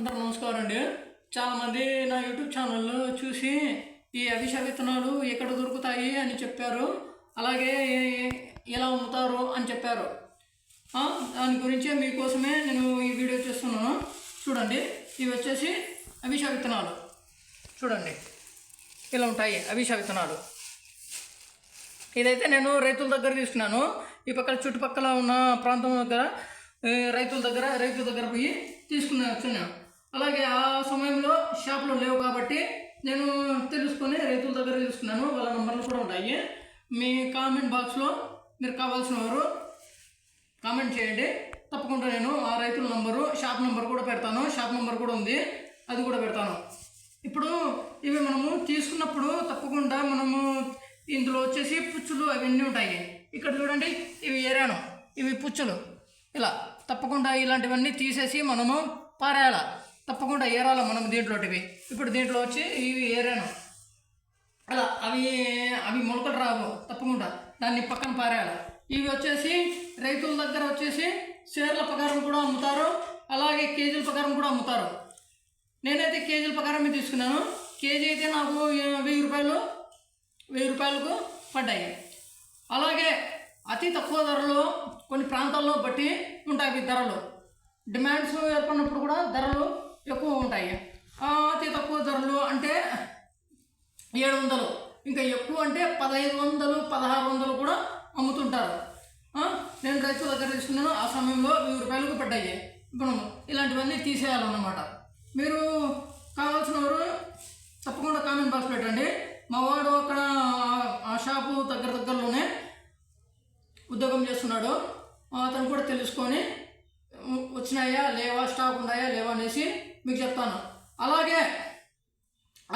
అందరూ నమస్కారం అండి. చాలామంది నా యూట్యూబ్ ఛానల్లో చూసి ఈ అవిష విత్తనాలు ఎక్కడ దొరుకుతాయి అని చెప్పారు. అలాగే ఎలా అమ్ముతారు అని చెప్పారు. దాని గురించే మీకోసమే నేను ఈ వీడియో చేస్తున్నాను. చూడండి ఇవి వచ్చేసి అవిష విత్తనాలు. చూడండి ఇలా ఉంటాయి అవిష విత్తనాలు. ఇదైతే నేను రైతుల దగ్గర తీసుకున్నాను. ఈ పక్కన చుట్టుపక్కల ఉన్న ప్రాంతం దగ్గర రైతుల దగ్గర రైతుల దగ్గర పోయి తీసుకున్నా వచ్చినాను. అలాగే ఆ సమయంలో షాపులో లేవు కాబట్టి నేను తెలుసుకొని రైతుల దగ్గర తీసుకున్నాను వాళ్ళ నంబర్లు కూడా ఉంటాయి. మీ కామెంట్ బాక్స్లో మీరు కావాల్సిన వారు కామెంట్ చేయండి. తప్పకుండా నేను ఆ రైతుల నంబరు షాప్ నెంబర్ కూడా పెడతాను. షాప్ నెంబర్ కూడా ఉంది. అది కూడా పెడతాను. ఇప్పుడు ఇవి మనము తీసుకున్నప్పుడు తప్పకుండా మనము ఇందులో వచ్చేసి పుచ్చులు అవన్నీ ఉంటాయి. ఇక్కడ చూడండి ఇవి ఏరాను. ఇవి పుచ్చులు. ఇలా తప్పకుండా ఇలాంటివన్నీ తీసేసి మనము పారేయాలి. తప్పకుండా ఏరాల మనం దీంట్లోటివి. ఇప్పుడు దీంట్లో వచ్చి ఇవి ఏరాను అలా అవి అవి మొలకలు రావు తప్పకుండా. దాన్ని పక్కన పారేయాలి. ఇవి వచ్చేసి రైతుల దగ్గర వచ్చేసి షేర్ల ప్రకారం కూడా అమ్ముతారు అలాగే కేజీల ప్రకారం కూడా అమ్ముతారు. నేనైతే కేజీల ప్రకారమే తీసుకున్నాను. కేజీ అయితే నాకు వెయ్యి రూపాయలు వెయ్యి రూపాయలకు పడ్డాయి. అలాగే అతి తక్కువ ధరలో కొన్ని ప్రాంతాల్లో బట్టి ఉంటాయి ధరలు. డిమాండ్స్ ఏర్పడినప్పుడు కూడా ధరలు ఉంటాయి అతి తక్కువ ధరలు అంటే ఏడు వందలు. ఇంకా ఎక్కువ అంటే పదహైదు వందలు పదహారు వందలు కూడా అమ్ముతుంటారు. నేను రైతు దగ్గర తీసుకున్నాను ఆ సమయంలో వెయ్యి రూపాయలకు పడ్డాయి. ఇప్పుడు ఇలాంటివన్నీ తీసేయాలన్నమాట. మీరు కావాల్సిన వారు తప్పకుండా కామెంట్ బాక్స్ పెట్టండి. మా వాడు అక్కడ ఆ- షాపు దగ్గర దగ్గరలోనే ఉద్యోగం చేస్తున్నాడు. అతను కూడా తెలుసుకొని వచ్చినాయా? లేవా? స్టాక్ ఉన్నాయా? లేవా? అనేసి మీకు చెప్తాను. అలాగే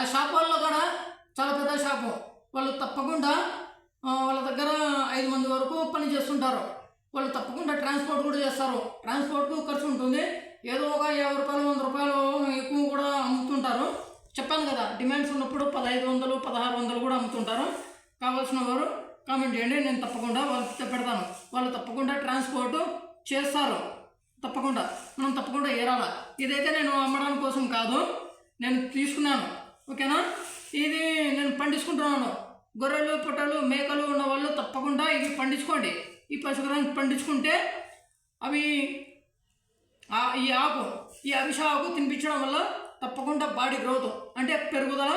ఆ షాప్ కూడా చాలా పెద్ద షాపు. వాళ్ళు తప్పకుండా వాళ్ళ దగ్గర ఐదు మంది వరకు పని చేస్తుంటారు. వాళ్ళు తప్పకుండా ట్రాన్స్పోర్ట్ కూడా చేస్తారు. ట్రాన్స్పోర్ట్కు ఖర్చు ఉంటుంది. ఏదో ఒక యాభై రూపాయలు వంద రూపాయలు ఎక్కువ కూడా అమ్ముతుంటారు. చెప్పాను కదా డిమాండ్స్ ఉన్నప్పుడు పదహైదు వందలు పదహారు వందలు కూడా అమ్ముతుంటారు. కావాల్సిన వారు కామెంట్ చేయండి. నేను తప్పకుండా వాళ్ళకి పెడతాను వాళ్ళు తప్పకుండా ట్రాన్స్పోర్ట్ చేస్తారు. తప్పకుండా. మనం తప్పకుండా ఏరాలా. ఇదైతే నేను అమ్మడం కోసం కాదు నేను తీసుకున్నాను. ఓకేనా? ఇది నేను పండించుకుంటున్నాను. గొర్రెలు పొట్టలు మేకలు ఉన్న వాళ్ళు తప్పకుండా ఇవి పండించుకోండి. ఈ పశుగ్రాన్ని పండించుకుంటే అవి ఈ ఆకు ఈ అవిష ఆకు తినిపించడం వల్ల తప్పకుండా బాడీ గ్రోత్ అంటే పెరుగుదల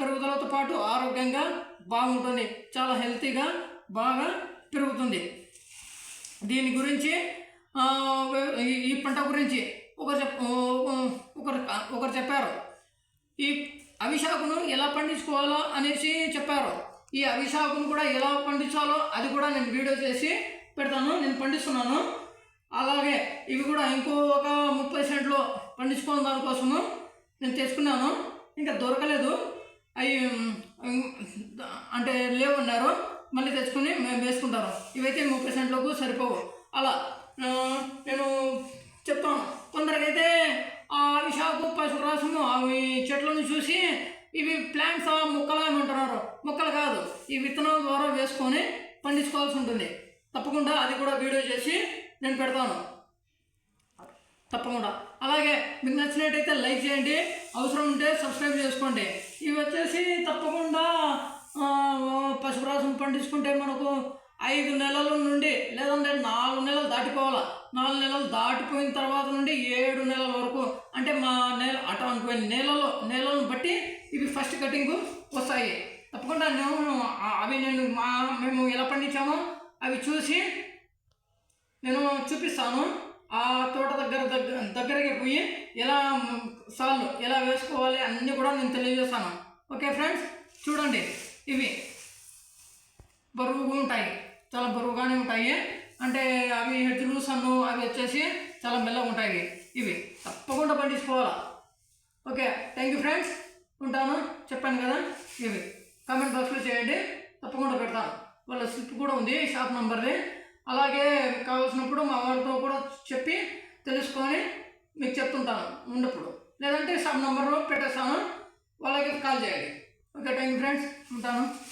పెరుగుదలతో పాటు ఆరోగ్యంగా బాగుంటుంది. చాలా హెల్తీగా బాగా పెరుగుతుంది. దీని గురించి ఈ- పంట గురించి ఒకరు చెప్ ఒకరు ఒకరు చెప్పారు. ఈ అవిశాకును ఎలా పండించుకోవాలో అనేసి చెప్పారు. ఈ అవిశాకును కూడా ఎలా పండించాలో అది కూడా నేను వీడియో చేసి పెడతాను. నేను పండిస్తున్నాను. అలాగే ఇవి కూడా ఇంకో ఒక ముప్పై సెంట్లో పండించుకోవడం దానికోసము నేను తెచ్చుకున్నాను. ఇంకా దొరకలేదు. అవి అంటే అంటే లేవన్నారు మళ్ళీ తెచ్చుకుని మేము వేసుకుంటారు. ఇవైతే ముప్పై సెంట్లకు సరిపోవు. అలా నేను చెప్తాను. కొందరికైతే ఆ విషాకు పశురాసము అవి చెట్లను చూసి ఇవి ప్లాంట్స్ మొక్కలు ఏమంటున్నారు మొక్కలు కాదు ఈ విత్తనాల ద్వారా వేసుకొని పండించుకోవాల్సి ఉంటుంది. తప్పకుండా అది కూడా వీడియో చేసి నేను పెడతాను. తప్పకుండా. అలాగే మీకు నచ్చినట్టయితే లైక్ చేయండి అవసరం ఉంటే సబ్స్క్రైబ్ చేసుకోండి. ఇవి వచ్చేసి తప్పకుండా పశుగ్రాసం పశురాసం పండించుకుంటే మనకు ఐదు నెలల నుండి లేదంటే నాలుగు నెలలు దాటిపోవాలా? నాలుగు నెలలు దాటిపోయిన తర్వాత నుండి ఏడు నెలల వరకు అంటే మా నెల అటు అనుకోని నెలలో నెలలను బట్టి ఇవి ఫస్ట్ కటింగ్ వస్తాయి. తప్పకుండా నేను అవి నేను మా మేము ఎలా పండించామో అవి చూసి నేను చూపిస్తాను. ఆ తోట దగ్గర దగ్గర దగ్గరికి పోయి ఎలా మ్, ఎలా వేసుకోవాలి అన్నీ కూడా నేను తెలియజేస్తాను. ఓకే ఫ్రెండ్స్ చూడండి ఇవి బరువుగా ఉంటాయి. చాలా బరువుగానే ఉంటాయి. అంటే అవి హెడ్లు సన్ను అవి వచ్చేసి చాలా మెల్లగా ఉంటాయి. ఇవి తప్పకుండా పండించుకోవాలా? ఓకే థ్యాంక్ యూ ఫ్రెండ్స్ ఉంటాను. చెప్పాను కదా? ఇవి కామెంట్ బాక్స్లో చేయండి. తప్పకుండా పెడతాను వాళ్ళ స్లిప్ కూడా ఉంది షాప్ నెంబర్ది అలాగే కావాల్సినప్పుడు మా వాళ్ళతో కూడా చెప్పి తెలుసుకొని మీకు చెప్తుంటాను ఉన్నప్పుడు. లేదంటే షాప్ నెంబర్లో పెట్టేస్తాను. వాళ్ళకి కాల్ చేయండి. ఓకే థ్యాంక్ యూ ఫ్రెండ్స్ ఉంటాను.